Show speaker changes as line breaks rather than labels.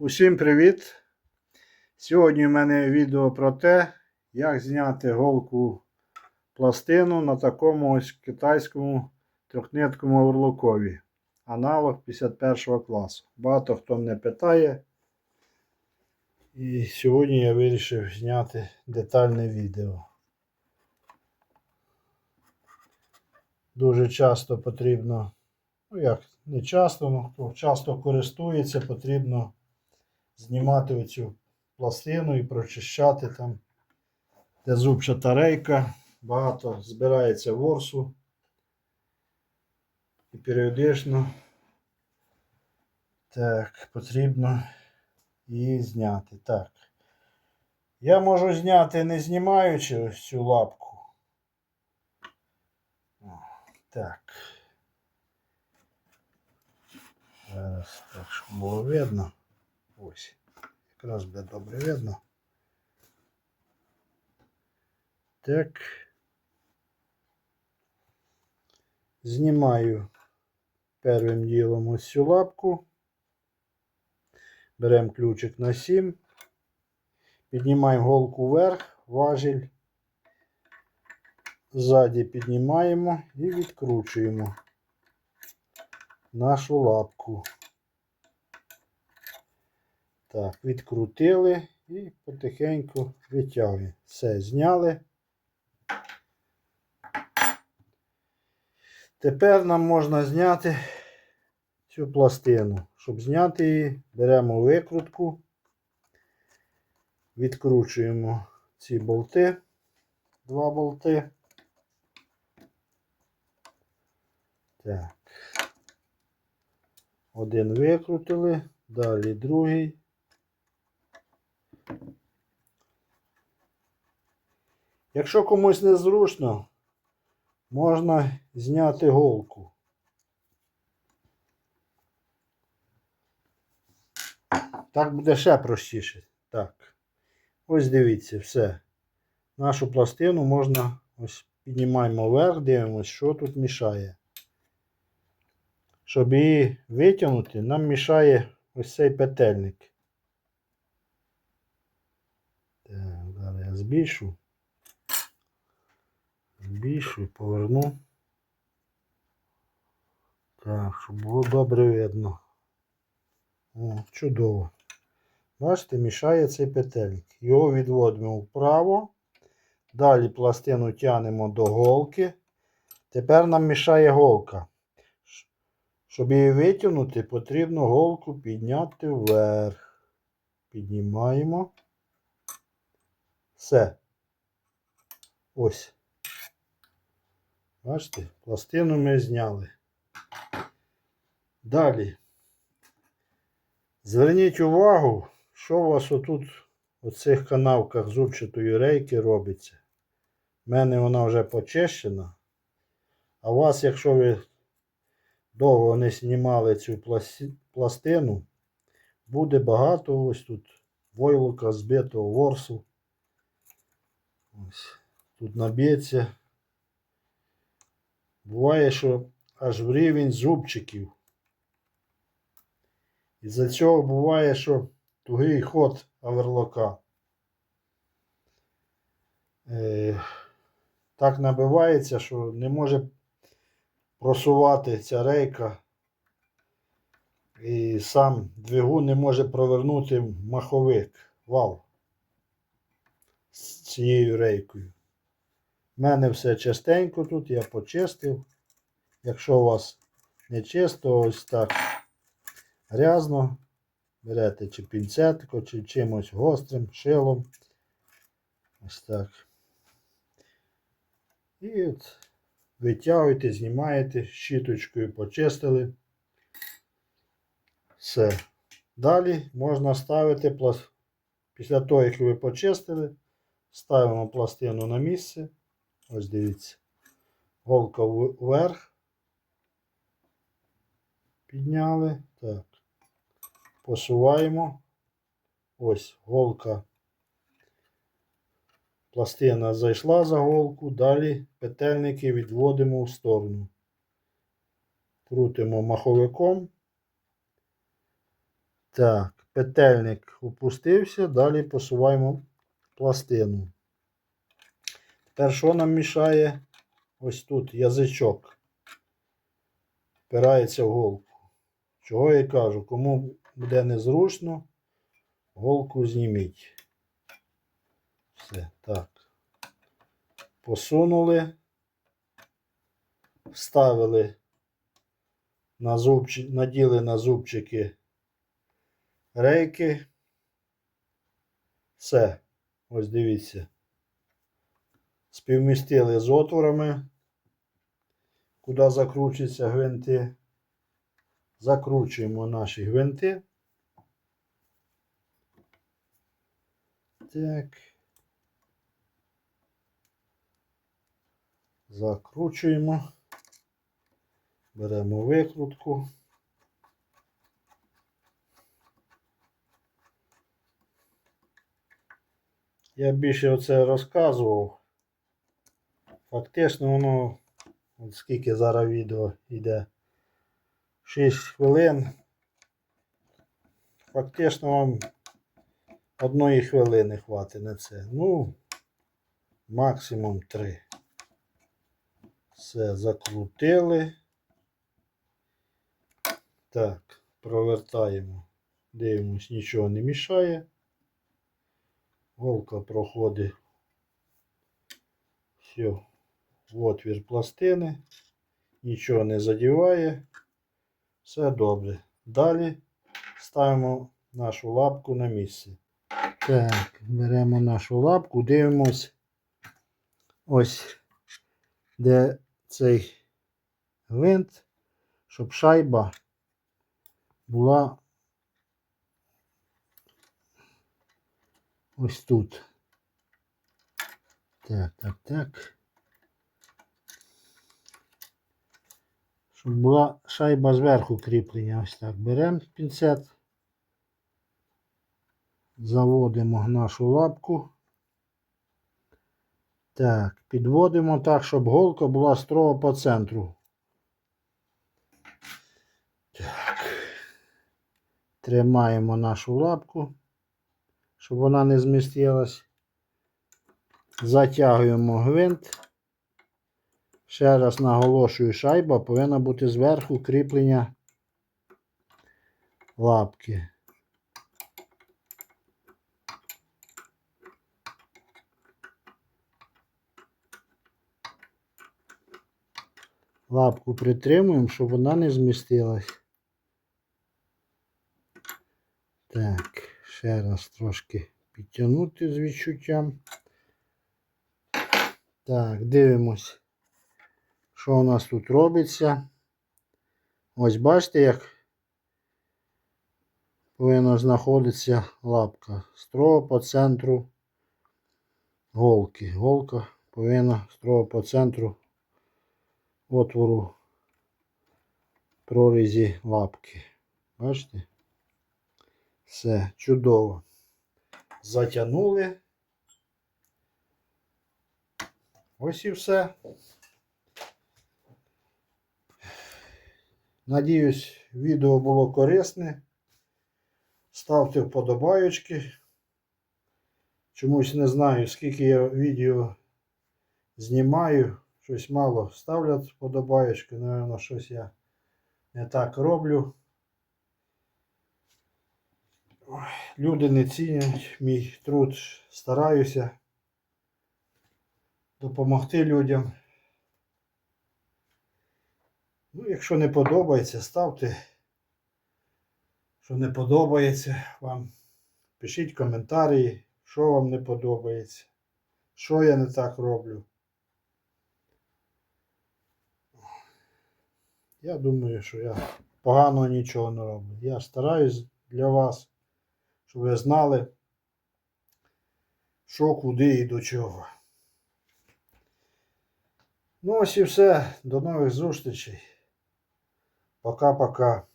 Усім привіт! Сьогодні в мене відео про те, як зняти голку пластину на такому ось китайському трьохниткому орлукові. Аналог 51 класу. Багато хто мене питає. І сьогодні я вирішив зняти детальне відео. Дуже часто потрібно, ну як, не часто, ну хто часто користується, потрібно знімати оцю пластину і прочищати там, де зубчата рейка. Багато збирається ворсу. І періодично так, потрібно її зняти. Так. Я можу зняти не знімаючи ось цю лапку. Так. Зараз так, щоб було видно. Ось. Якраз буде добре видно. Так. Знімаю первим ділом ось цю лапку. Беремо ключик на 7. Піднімаємо голку вверх, важіль. Ззаді піднімаємо і відкручуємо нашу лапку. Так, відкрутили і потихеньку витягуємо. Все, зняли. Тепер нам можна зняти цю пластину. Щоб зняти її, беремо викрутку, відкручуємо ці болти, два болти. Так. Один викрутили, далі другий. Якщо комусь незручно, можна зняти голку. Так буде ще простіше. Так. Ось дивіться, все. Нашу пластину можна ось піднімаємо вверх, дивимося, що тут мішає. Щоб її витягнути, нам мішає ось цей петельник. Так, зараз я збільшу. Збільшу і поверну. Так, щоб було добре видно. О, чудово. Бачите, мішає цей петельник. Його відводимо вправо. Далі пластину тягнемо до голки. Тепер нам мішає голка. Щоб її витягнути, потрібно голку підняти вверх. Піднімаємо. Все. Ось. Бачите, пластину ми зняли. Далі. Зверніть увагу, що у вас отут у цих канавках зубчатої рейки робиться. У мене вона вже почищена. А у вас, якщо ви довго не знімали цю пластину, буде багато ось тут войлока збитого ворсу. Ось. Тут наб'ється. Буває, що аж в рівень зубчиків. Із-за цього буває, що тугий ход оверлока. Е, так набивається, що не може просувати ця рейка. І сам двигун не може провернути маховик, вал з цією рейкою. У мене все чистенько тут, я почистив. Якщо у вас не чисто, ось так грязно, берете чи пінцетко, чи чимось гострим, шилом. Ось так. І от витягуєте, знімаєте, щіточкою почистили. Все. Далі можна ставити після того, як ви почистили, ставимо пластину на місце. Ось дивіться. Голка вверх. Підняли. Так. Посуваємо. Ось голка. Пластина зайшла за голку. Далі петельники відводимо в сторону. Крутимо маховиком. Так, петельник опустився, далі посуваємо пластину. Тепер що нам мішає? Ось тут язичок. Впирається в голку. Чого я кажу, кому буде незручно, голку зніміть. Все, так. Посунули, вставили на зубчи, наділи на зубчики рейки. Все. Ось дивіться. Співмістили з отворами, куди закручуються гвинти. Закручуємо наші гвинти. Так. Закручуємо. Беремо викрутку. Я більше оце розказував. Фактично воно, от скільки зараз відео йде, 6 хвилин. Фактично вам одної хвилини хватить на це. Ну, максимум 3. Все, закрутили. Так, провертаємо. Дивимось, нічого не мішає. Голка проходить все в отвір пластини. Нічого не задіває. Все добре. Далі ставимо нашу лапку на місце. Так, беремо нашу лапку, дивимось ось де цей гвинт, щоб шайба була ось тут. Так, так, так. Щоб була шайба зверху кріплення. Ось так. Беремо пінцет. Заводимо нашу лапку. Так, підводимо так, щоб голка була строго по центру. Так. Тримаємо нашу лапку, щоб вона не змістилась. Затягуємо гвинт. Ще раз наголошую, шайба повинна бути зверху кріплення лапки. Лапку притримуємо, щоб вона не змістилась. Так, ще раз трошки підтягнути з відчуттям. Так, дивимось, що у нас тут робиться. Ось бачите, як повинна знаходитися лапка. Строго по центру голки. Голка повинна строго по центру отвору прорізі лапки. Бачите? Все, чудово. Затягнули. Ось і все. Надіюсь, відео було корисне. Ставте вподобайочки. Чомусь не знаю, скільки я відео знімаю. Щось мало ставлять вподобайочки. Наверно, щось я не так роблю. Люди не цінять мій труд. Стараюся допомогти людям. Ну, якщо не подобається, ставте. Що не подобається вам. Пишіть коментарі, що вам не подобається, що я не так роблю. Я думаю, що я погано нічого не роблю. Я стараюсь для вас, щоб ви знали, що, куди і до чого. Ну ось і все. До нових зустрічей. Пока-пока.